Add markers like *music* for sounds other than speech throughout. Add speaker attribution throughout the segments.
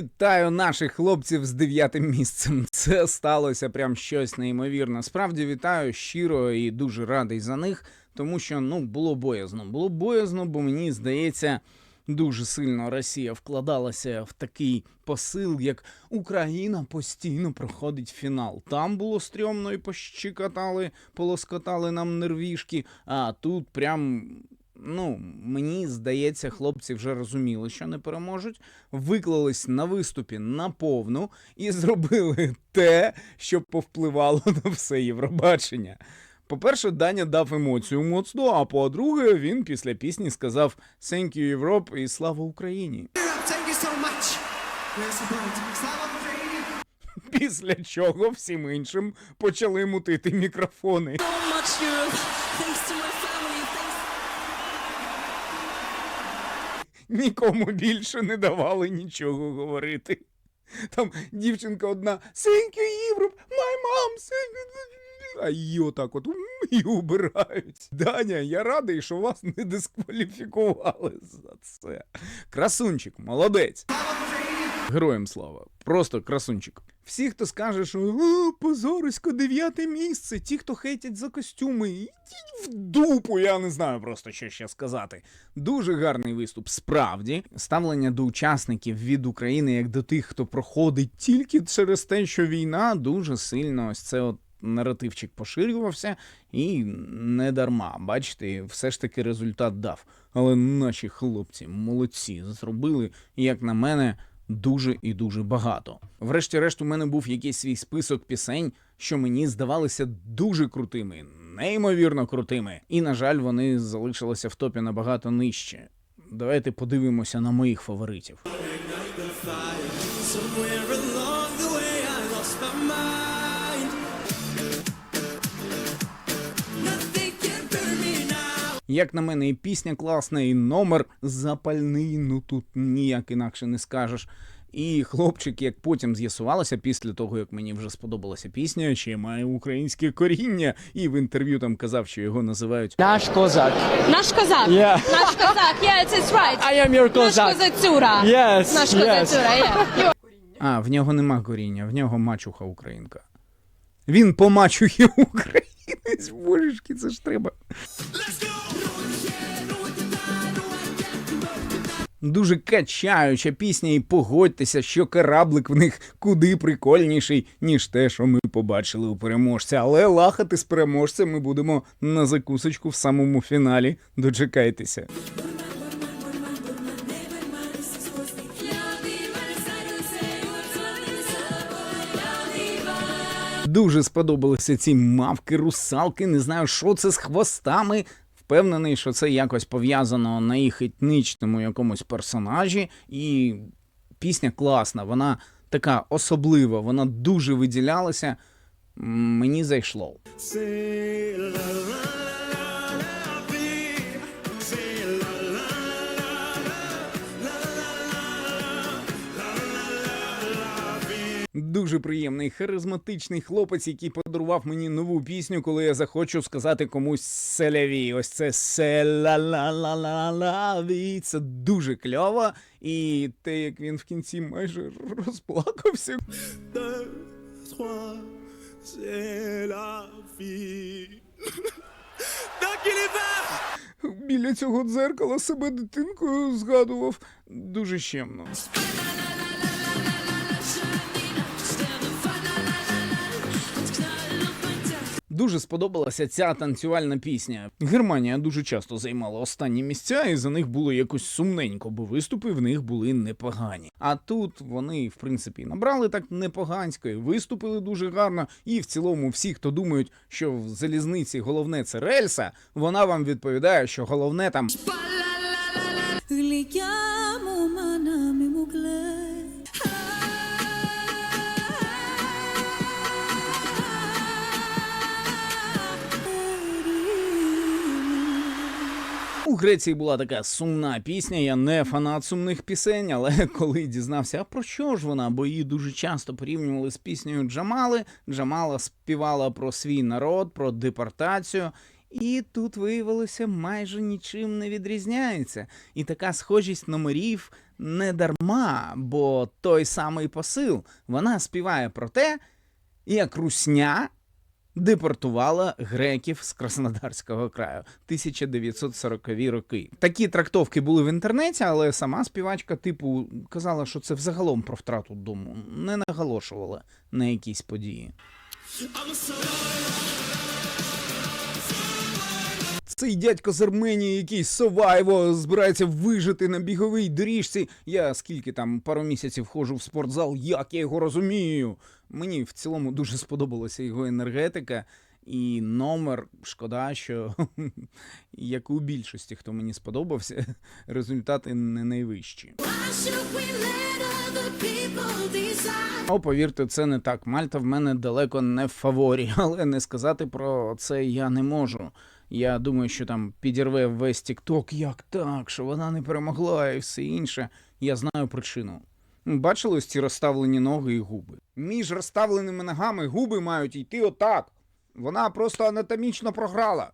Speaker 1: Вітаю наших хлопців з дев'ятим місцем. Це сталося прям щось неймовірне. Справді вітаю щиро і дуже радий за них, тому що ну було боязно. Було боязно, бо мені здається. Дуже сильно Росія вкладалася в такий посил, як Україна постійно проходить фінал. Там було стрьомно і пощикатали, полоскотали нам нервішки, а тут прям ну, мені здається, хлопці вже розуміли, що не переможуть, виклались на виступі на повну і *laughs* зробили те, що повпливало на все Євробачення. По-перше, Даня дав емоцію моцну, а по-друге, він після пісні сказав «Thank you, Європ» і слава Україні.
Speaker 2: Thank you so much. Слава Україні!
Speaker 1: Після чого всім іншим почали мутити мікрофони.
Speaker 3: so much
Speaker 1: Нікому більше не давали нічого говорити. Там дівчинка одна Thank you, Europe! my mom, thank you». А її отак от і убирають. Даня, я радий, що вас не дискваліфікували за це. Красунчик, молодець. Героям слава. Просто красунчик. Всі, хто скаже, що «О, позорисько, дев'яте місце, ті, хто хейтять за костюми, ідіть в дупу, я не знаю просто що ще сказати. Дуже гарний виступ, справді. Ставлення до учасників від України як до тих, хто проходить тільки через те, що війна, дуже сильно ось це от. Наративчик поширювався і не дарма. Бачите, все ж таки результат дав. Але наші хлопці молодці зробили, як на мене, дуже і дуже багато. Врешті-решт, у мене був якийсь свій список пісень, що мені здавалися дуже крутими, неймовірно крутими. І, на жаль, вони залишилися в топі набагато нижче. Давайте подивимося на моїх фаворитів. Як на мене, і пісня класна, і номер запальний, ну тут ніяк інакше не скажеш. І хлопчик, як потім з'ясувалося, після того як мені вже сподобалася пісня, ще має українське коріння, і в інтерв'ю там казав, що його називають
Speaker 4: Наш козак.
Speaker 5: Наш козак.
Speaker 4: Yeah.
Speaker 5: Наш козак. Yes, it's right.
Speaker 4: I am your
Speaker 5: Наш козацюра.
Speaker 4: Yes,
Speaker 5: Наш
Speaker 4: yes.
Speaker 5: козацюра, yeah.
Speaker 1: А, в нього нема коріння, в нього мачуха українка. Він по мачухі *laughs* українець. Божечки, це ж треба. Дуже качаюча пісня, і погодьтеся, що кораблик в них куди прикольніший, ніж те, що ми побачили у переможця. Але лахати з переможцем ми будемо на закусочку в самому фіналі. Дочекайтеся. Дуже сподобалися ці мавки, русалки. Не знаю, що це з хвостами. Впевнений, що це якось пов'язано на їх етнічному якомусь персонажі. І пісня класна, вона така особлива, вона дуже виділялася. Мені зайшло. Дуже приємний, харизматичний хлопець, який подарував мені нову пісню, коли я захочу сказати комусь селяві. Ось це селя-ла-ла-ла-ла-ві. Це дуже кльово. І те, як він в кінці майже розплакався. Біля цього дзеркала себе дитинкою згадував дуже щемно. Дуже сподобалася ця танцювальна пісня. Германія дуже часто займала останні місця, і за них було якось сумненько, бо виступи в них були непогані. А тут вони, в принципі, набрали так непогансько, і виступили дуже гарно. І в цілому, всі, хто думають, що в залізниці головне це рельса, вона вам відповідає, що головне там Греції була така сумна пісня. Я не фанат сумних пісень, але *laughs* коли дізнався, а про що ж вона, бо її дуже часто порівнювали з піснею Джамали. Джамала співала про свій народ, про депортацію. І тут виявилося майже нічим не відрізняється. І така схожість номерів не дарма, бо той самий посил вона співає про те, як русня депортувала греків з Краснодарського краю 1940-ві роки. Такі трактовки були в інтернеті, але сама співачка, типу, казала, що це взагалом про втрату дому, не наголошувала на якісь події. Цей дядько з Арменії, який Совайво збирається вижити на біговій доріжці. Я скільки там пару місяців ходжу в спортзал, як я його розумію. Мені в цілому дуже сподобалася його енергетика і номер. Шкода, що *laughs* як у більшості, хто мені сподобався, *laughs* результати не найвищі. О, повірте, це не так. Мальта в мене далеко не в фаворі, *laughs* але не сказати про це я не можу. Я думаю, що там підірве весь Тікток, як так, що вона не перемогла і все інше. Я знаю причину. Бачили ось ці розставлені ноги і губи. Між розставленими ногами губи мають йти отак. Вона просто анатомічно програла.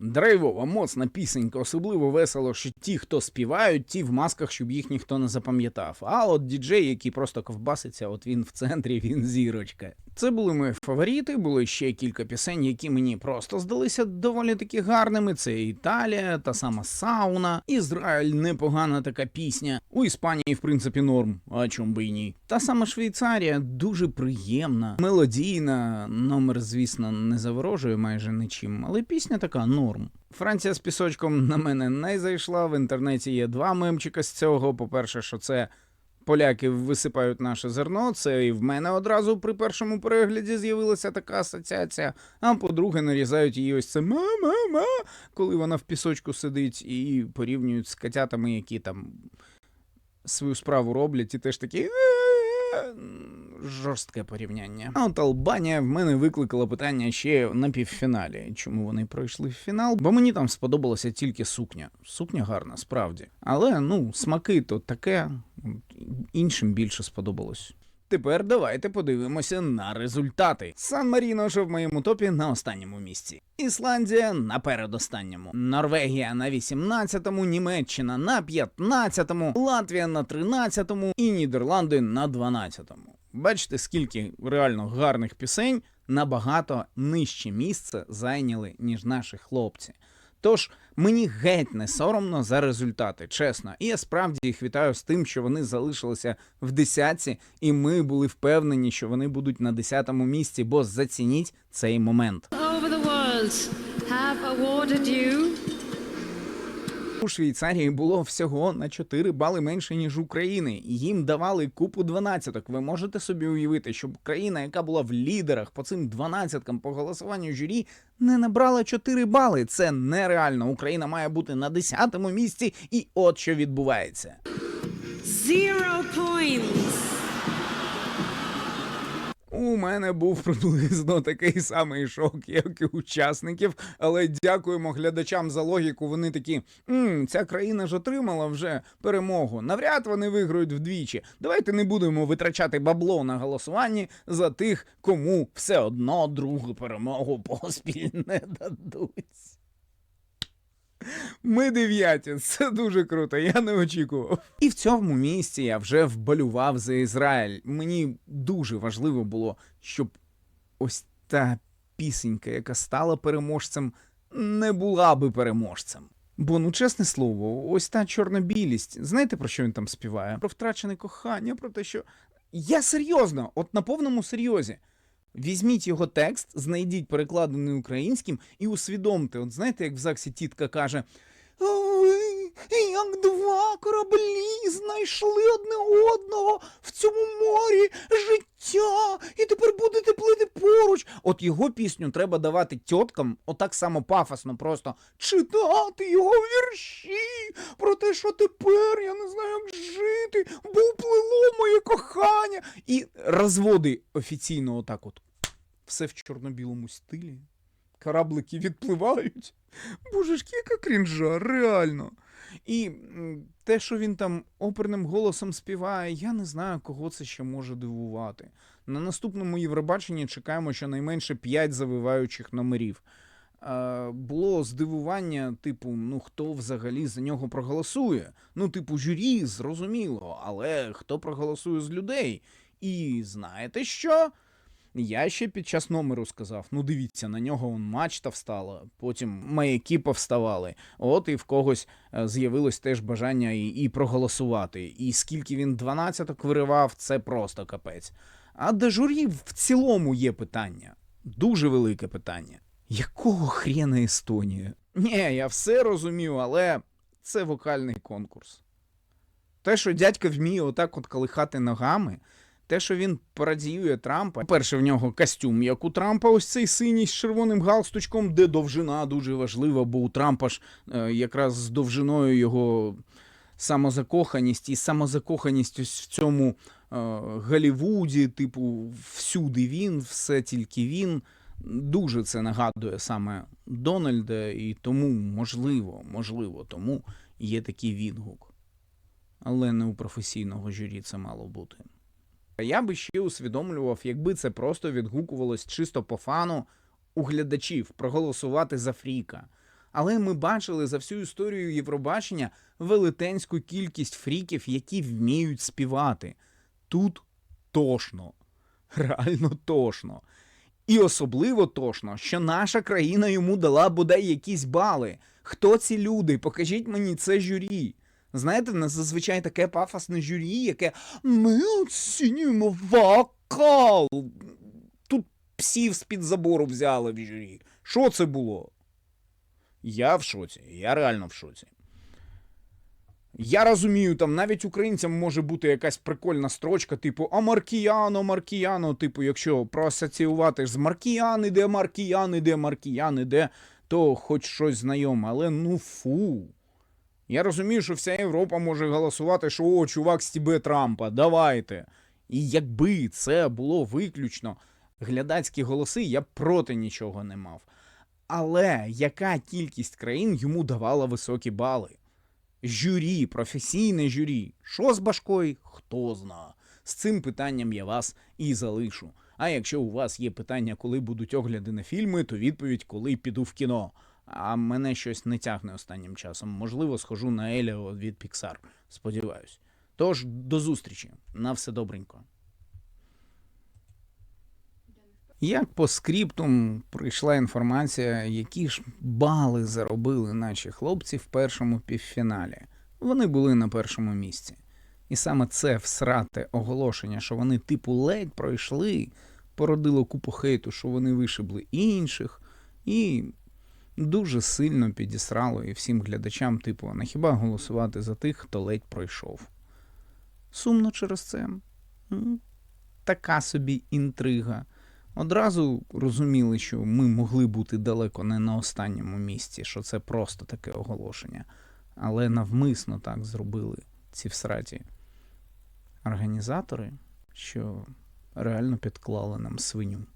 Speaker 1: Драйвова, моцна пісенька, особливо весело, що ті, хто співають, ті в масках, щоб їх ніхто не запам'ятав. А от діджей, який просто ковбаситься, от він в центрі, він зірочка. Це були мої фаворити, були ще кілька пісень, які мені просто здалися доволі таки гарними. Це Італія, та сама сауна, Ізраїль, непогана така пісня. У Іспанії, в принципі, норм, а чом би і ні. Та сама Швейцарія дуже приємна, мелодійна. Номер, звісно, не заворожує майже нічим, але пісня така норм. Франція з пісочком на мене не зайшла. В інтернеті є два мемчика з цього. По-перше, що це поляки висипають наше зерно. Це і в мене одразу при першому перегляді з'явилася така асоціація. А по-друге, нарізають її ось це ма-ма-ма, коли вона в пісочку сидить і порівнюють з котятами, які там свою справу роблять, і теж такі. «Е-е-е». Жорстке порівняння. А от Албанія в мене викликала питання ще на півфіналі. Чому вони пройшли в фінал? Бо мені там сподобалася тільки сукня. Сукня гарна, справді. Але ну, смаки то таке, іншим більше сподобалось. Тепер давайте подивимося на результати. Сан Маріно, що в моєму топі на останньому місці. Ісландія на передостанньому. Норвегія на 18-му, Німеччина на 15-му, Латвія на 13-му і Нідерланди на 12-му. Бачите, скільки реально гарних пісень набагато нижче місце зайняли, ніж наші хлопці. Тож мені геть не соромно за результати, чесно. І я справді їх вітаю з тим, що вони залишилися в десятці, і ми були впевнені, що вони будуть на десятому місці, бо зацініть цей момент.
Speaker 4: over the world have awarded you
Speaker 1: У Швейцарії було всього на 4 бали менше, ніж України. і Їм давали купу дванадцяток. Ви можете собі уявити, щоб країна, яка була в лідерах по цим дванадцяткам по голосуванню журі, не набрала 4 бали. Це нереально. Україна має бути на 10-му місці, і от що відбувається.
Speaker 4: zero points.
Speaker 1: Мене був приблизно такий самий шок, як і учасників. Але дякуємо глядачам за логіку. Вони такі: «М, ця країна ж отримала вже перемогу. Навряд вони виграють вдвічі. Давайте не будемо витрачати бабло на голосуванні за тих, кому все одно другу перемогу поспіль не дадуть. Ми дев'яті, це дуже круто, я не очікував. І в цьому місці я вже вболював за Ізраїль. Мені дуже важливо було, щоб ось та пісенька, яка стала переможцем, не була би переможцем. Бо, ну чесне слово, ось та чорнобілість. Знаєте про що він там співає? Про втрачене кохання, про те, що. Я серйозно, от на повному серйозі. Візьміть його текст, знайдіть перекладений українським і усвідомте. От знаєте, як в ЗАГСі тітка каже: «А ви, як два кораблі, знайшли одне одного в цьому морі життя, і тепер будете плити поруч. От його пісню треба давати тьоткам, отак само пафосно, просто читати його вірші про те, що тепер я не знаю, як жити, бо уплило моє кохання. І розводи офіційно отак от. Все в чорно-білому стилі. Кораблики відпливають. Боже ж, яка крінжа, реально. І те, що він там оперним голосом співає, я не знаю, кого це ще може дивувати. На наступному Євробаченні чекаємо щонайменше 5 завиваючих номерів. е, було здивування, типу, ну хто взагалі за нього проголосує? Ну, типу, журі, зрозуміло, але хто проголосує з людей? І знаєте що? Я ще під час номеру сказав: ну дивіться, на нього он мачта встала, потім маяки повставали. От і в когось е, з'явилось теж бажання і, і проголосувати. І скільки він дванадцяток виривав, це просто капець. А до журі в цілому є питання. Дуже велике питання. Якого хрена Естонія? Ні, я все розумію, але це вокальний конкурс. Те, що дядька вміє отак от колихати ногами, те, що він пародіює Трампа. Перше, в нього костюм, як у Трампа, ось цей синій з червоним галстучком, де довжина дуже важлива, бо у Трампа ж е, якраз з довжиною його самозакоханість і самозакоханість ось в цьому е, Голлівуді, типу, всюди він, все тільки він. Дуже це нагадує саме Дональда, і тому, можливо, можливо, тому є такий відгук. Але не у професійного журі це мало бути. Я би ще усвідомлював, якби це просто відгукувалось чисто по фану у глядачів проголосувати за Фріка. Але ми бачили за всю історію Євробачення велетенську кількість фріків, які вміють співати. Тут тошно, реально тошно. І особливо тошно, що наша країна йому дала бодай якісь бали. Хто ці люди? Покажіть мені це журі. Знаєте, нас зазвичай таке пафосне журі, яке ми оцінюємо вокал. Тут псів з-під забору взяли в журі. Що це було? Я в шоці, я реально в шоці. Я розумію, там навіть українцям може бути якась прикольна строчка, типу А Маркіяно, Маркіяно, типу, якщо проасоціювати з Маркіян іде, Маркіян іде, Маркіян іде, то хоч щось знайоме, але ну фу. Я розумію, що вся Європа може голосувати, що о, чувак стібе Трампа, давайте. І якби це було виключно глядацькі голоси, я б проти нічого не мав. Але яка кількість країн йому давала високі бали? Журі, професійне журі. Що з башкою? Хто зна. З цим питанням я вас і залишу. А якщо у вас є питання, коли будуть огляди на фільми, то відповідь, коли піду в кіно. А мене щось не тягне останнім часом. Можливо, схожу на Еліо від Pixar. Сподіваюсь. Тож, до зустрічі. На все добренько. Як по скриптум прийшла інформація, які ж бали заробили наші хлопці в першому півфіналі. Вони були на першому місці. І саме це всрате оголошення, що вони типу ледь пройшли, породило купу хейту, що вони вишибли інших, і дуже сильно підісрало і всім глядачам, типу, на хіба голосувати за тих, хто ледь пройшов. Сумно через це. Така собі інтрига. Одразу розуміли, що ми могли бути далеко не на останньому місці, що це просто таке оголошення. Але навмисно так зробили ці всраті організатори, що реально підклали нам свиню.